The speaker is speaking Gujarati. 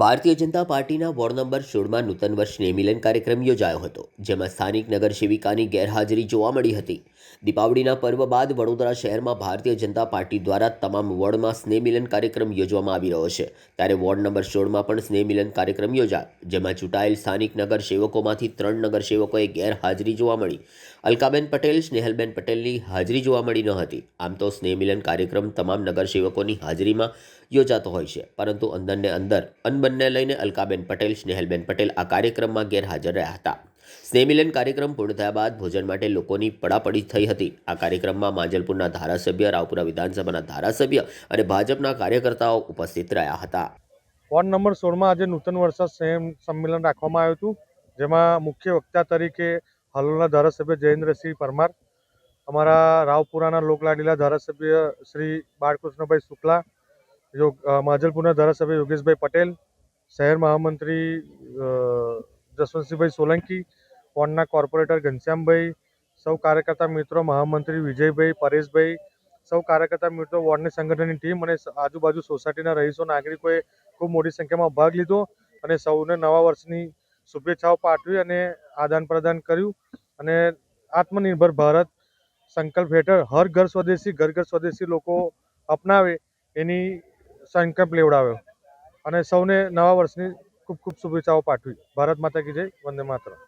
ભારતીય જનતા પાર્ટીના વોર્ડ નંબર સોળમાં નૂતન વર્ષ સ્નેહમિલન કાર્યક્રમ યોજાયો હતો, જેમાં સ્થાનિક નગર સેવિકાની ગેરહાજરી જોવા મળી હતી. દીપાવલીના પર્વ બાદ વડોદરા શહેરમાં ભારતીય જનતા પાર્ટી દ્વારા તમામ વોર્ડમાં સ્નેહમિલન કાર્યક્રમ યોજવામાં આવી રહ્યો છે. ત્યારે વોર્ડ નંબર સોળમાં પણ સ્નેહમિલન કાર્યક્રમ યોજાયો, જેમાં ચૂંટાયેલ સ્થાનિક નગર સેવકોમાંથી ત્રણ નગર સેવકોએ ગેરહાજરી જોવા મળી. અલકાબેન પટેલ, સ્નેહલબેન પટેલની હાજરી જોવા મળી ન હતી. આમ તો સ્નેહમિલન કાર્યક્રમ તમામ નગર સેવકોની હાજરીમાં યોજાતો હોય છે, પરંતુ અંદરને અંદર અનબનને લઈને અલકાબેન પટેલ, સ્નેહલબેન પટેલ આ કાર્યક્રમમાં ગેરહાજર રહ્યા હતા. સ્નેહમિલન કાર્યક્રમ પૂર્ણ થયા બાદ ભોજન માટે લોકોની પડાપડી થઈ હતી. આ કાર્યક્રમમાં માંજલપુરના ધારાસભ્ય, રાવપુરા વિધાનસભાના ધારાસભ્ય અને ભાજપના કાર્યકર્તાઓ ઉપસ્થિત રહ્યા હતા. વોર્ડ નંબર સોળમાં આજે નૂતન વર્ષ સંમેલન રાખવામાં આવ્યું હતું, જેમાં મુખ્ય વક્તા તરીકે હાલોલના ધારાસભ્ય જયેન્દ્રસિંહ પરમાર, અમારા રાવપુરાના લોકલાડીલા ધારાસભ્ય શ્રી બાળકૃષ્ણભાઈ શુક્લા, યોગ માજલપુરના ધારાસભ્ય યોગેશભાઈ પટેલ શહેર મહામંત્રી જસવંતસિંહભાઈ સોલંકી, વોર્ડના કોર્પોરેટર ઘનશ્યામભાઈ, સૌ કાર્યકર્તા મિત્રો, મહામંત્રી વિજયભાઈ, પરેશભાઈ, સૌ કાર્યકર્તા મિત્રો, વોર્ડની સંગઠનની ટીમ અને આજુબાજુ સોસાયટીના રહીશો, નાગરિકોએ ખૂબ મોટી સંખ્યામાં ભાગ લીધો અને સૌને નવા વર્ષની શુભેચ્છાઓ પાઠવી અને આદાન પ્રદાન કર્યું. અને આત્મનિર્ભર ભારત સંકલ્પ હેઠળ હર ઘર સ્વદેશી, ઘર ઘર સ્વદેશી લોકો અપનાવે એની સંકલ્પ લેવડાવ્યો. અને સૌને નવા વર્ષની ખૂબ ખૂબ શુભેચ્છાઓ પાઠવી. ભારત માતા કી જય વંદે માતરમ.